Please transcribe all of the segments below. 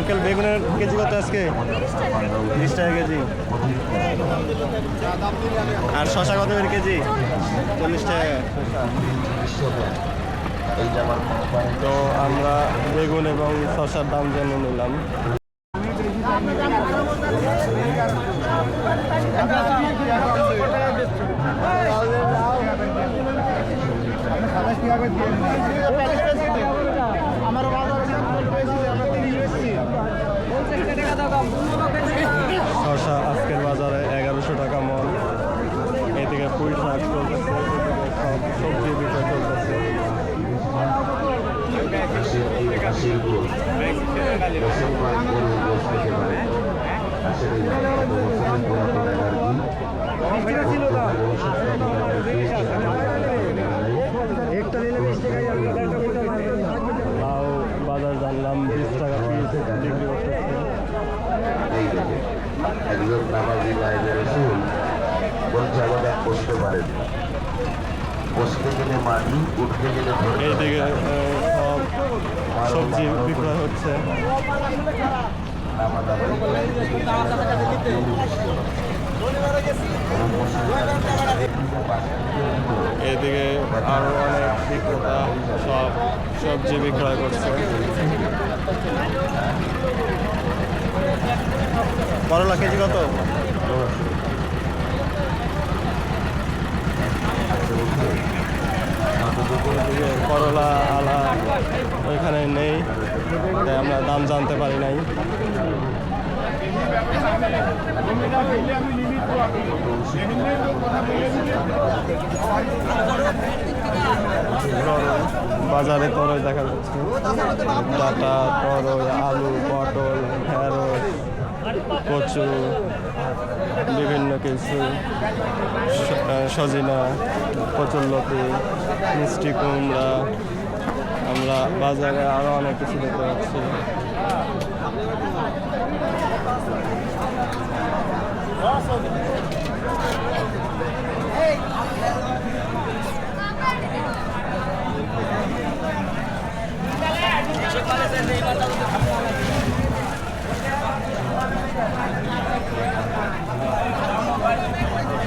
Uncle বেগুনের KG কত আজকে? তিরিশ টাকা কেজি। আর শশা কত করে কেজি? চল্লিশ টাকা। তো আমরা বেগুন এবং শশার দাম জেনে নিলাম শশা আজকের বাজারে এগারোশো টাকা মন এদিকে পুঁই শাক চলতেছে এদিকে সব সবজি বিক্রি চলতেছে লাউ বাজার জানলাম বিশ টাকা একজন নামাজি গায়েবের রসুল বলছে বসতে পারেন বসতে গেলে মাটি উঠতে গেলে এইদিকে সবজি বিক্রয় হচ্ছে। এদিকে আরও অনেক বিক্রেতা সব সবজি বিক্রয় করছে। করলা কেজি কত? করলা, আলা, ওইখানে নেই। তাই আমরা দাম জানতে পারি নাই। বাজারে তরল দেখা যাচ্ছে। ডাটা তরল আলু, পটল কচু বিভিন্ন কিছু সজিনা কচুরলতি মিষ্টি কুমড়া আমরা বাজারে আরও অনেক কিছু দেখতে পাচ্ছি।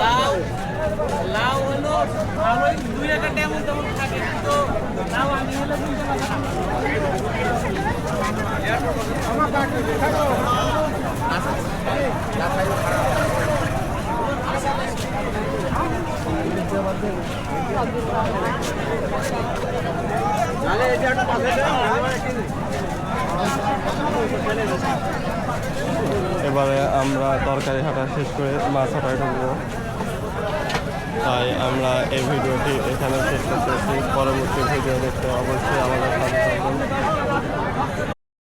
লাউ লাউ হলো লাউ দুই একটা তেমন থাকে কিন্তু লাউ আমি হলে বুঝতে পারব না এবারে আমরা তরকারি হাঁটা শেষ করে মাছ হাঁটায় ঢুকবো। তাই আমরা এই ভিডিওটি এখানে শেষ করতেছি। পরবর্তী ভিডিও দেখতে অবশ্যই আমাদের সাথে থাকবেন